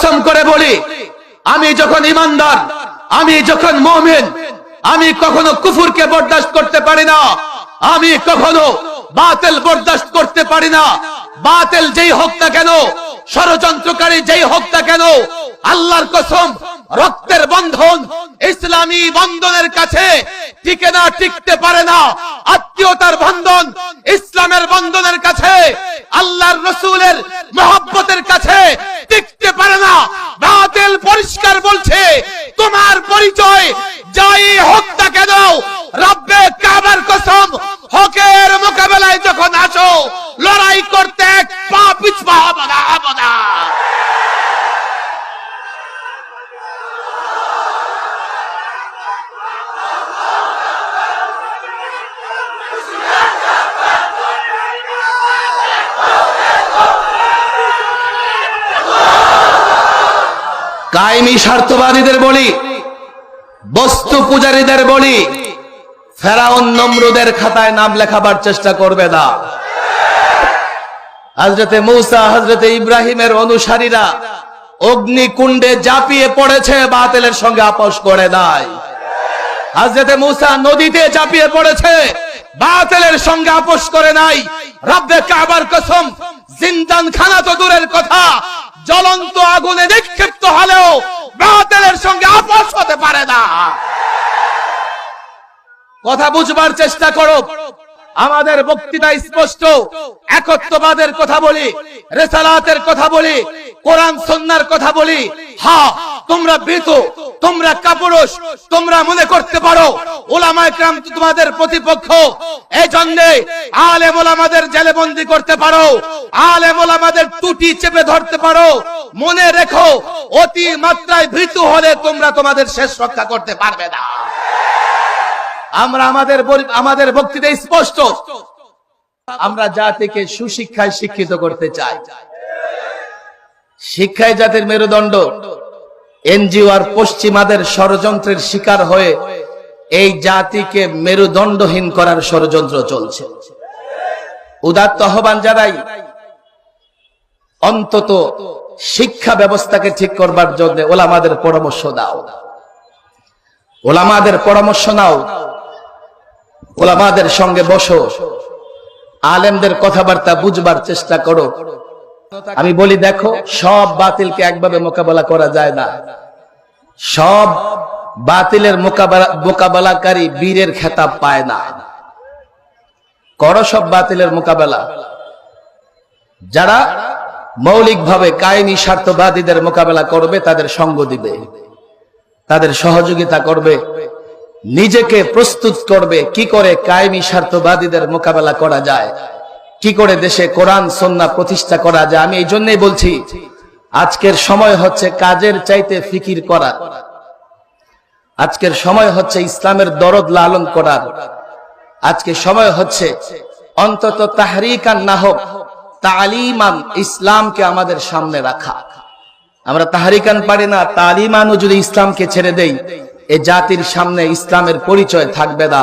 কসম করে বলি, আমি যখন ইমানদার, আমি যখন মমিন, আমি কখনো কুফুরকে বরদাস্ত করতে পারি না। আমি কখনো বাতিল বরদাস্ত করতে পারি না। বাতিল যেই হোক না কেন, ষড়যন্ত্রকারী যেই হোক না কেন, আল্লাহর কসম, রক্তের বন্ধন ইসলামী বন্ধনের কাছে টিকে না, টিকতে পারে না। আত্মীয়তার বন্ধন ইসলামের বন্ধনের কাছে, আল্লাহর রসুলের মহব্বতের কাছে টিকতে পারে না। বাতিল পরিষ্কার বলছে, তোমার পরিচয় যাই হোক না কেন, রব্বে কাবার কসম, হকের মোকাবেলায় যখন আসো, লড়াই করতে কায়েমি স্বার্থবাদীদের বলি, বস্তু পূজারীদের বলি, ফেরাউন নমরুদের খাতায় নাম লেখাবার চেষ্টা করবে না। হজরতে মৌসা হজরতে ইব্রাহিমের অনুসারীরা অগ্নিকুণ্ডে জাপিয়ে পড়েছে, বাতিলের সঙ্গে আপোষ করে নাই। হজরতে মৌসা নদীতে চাপিয়ে পড়েছে, বাতিলের সঙ্গে আপোষ করে নাই। রব্বে কাবার কসম জিন্দান খানা তো দূরের কথা জ্বলন্ত আগুনে নিক্ষিপ্ত হলেও বাতিলের সঙ্গে আপোষ হতে পারে না। কথা বুঝবার চেষ্টা করো। আমাদের বক্তৃতা স্পষ্ট। একত্ববাদের কথা বলি, রেসালাতের কথা বলি কোরআন সন্ন্যার কথা বলি, হা, তোমরা বৃত তোমরা কাপুরুষ, তোমরা মনে করতে পারো ওলামায় ক্রাম তোমাদের প্রতিপক্ষ। এই জন্যে আলেম ওলামাদের জেলে বন্দি করতে পারো, আলেম ওলামাদের টুটি চেপে ধরতে পারো। মনে রেখো, অতি মাত্রায় ভীতু হলে তোমরা তোমাদের শেষ রক্ষা করতে পারবে না। আমরা আমাদের আমাদের বক্তৃতা স্পষ্ট। আমরা জাতিকে সুশিক্ষায় শিক্ষিত করতে চাই। শিক্ষায় জাতির মেরুদণ্ড। এনজিও আর পশ্চিমাদের ষড়যন্ত্রের শিকার হয়ে এই জাতিকে মেরুদণ্ডহীন করার ষড়যন্ত্র চলছে। উদাত্ত আহ্বান জানাই, অন্তত শিক্ষা ব্যবস্থাকে ঠিক করবার জন্য ওলামাদের পরামর্শ দাও। ওলামাদের পরামর্শ নাও, ওলামাদের সঙ্গে বসো, আলেমদের কথাবার্তা বুঝবার চেষ্টা করো। আমি বলি, দেখো, সব বাতিলকে একভাবে মোকাবেলা করা যায় না। সব বাতিলের মোকাবেলা, মোকাবেলাকারী বীরের খেতাব পায় না। করো সব বাতিলের মোকাবেলা। যারা মৌলিকভাবে কায়েমি স্বার্থবাদীদের মোকাবেলা করবে, তাদের সঙ্গ দিবে। তাদের সহযোগিতা করবে। নিজেকে প্রস্তুত করবে, কি করে কায়েমি স্বার্থবাদীদের মোকাবেলা করা যায়। কি করে দেশে কোরআন সন্না প্রতিষ্ঠা করা যায়? আমি এই জন্যই বলছি, আজকের সময় হচ্ছে কাজের চাইতে ফিকির করার আজকের সময় হচ্ছে ইসলামের দরদ লালন করার। আজকে সময় হচ্ছে অন্তত তাহরিকান না হোক, তালিমান ইসলামকে আমাদের সামনে রাখা। আমরা তাহারিকান পারি না, তালিমানও যদি ইসলামকে ছেড়ে দেই, এ জাতির সামনে ইসলামের পরিচয় থাকবে না।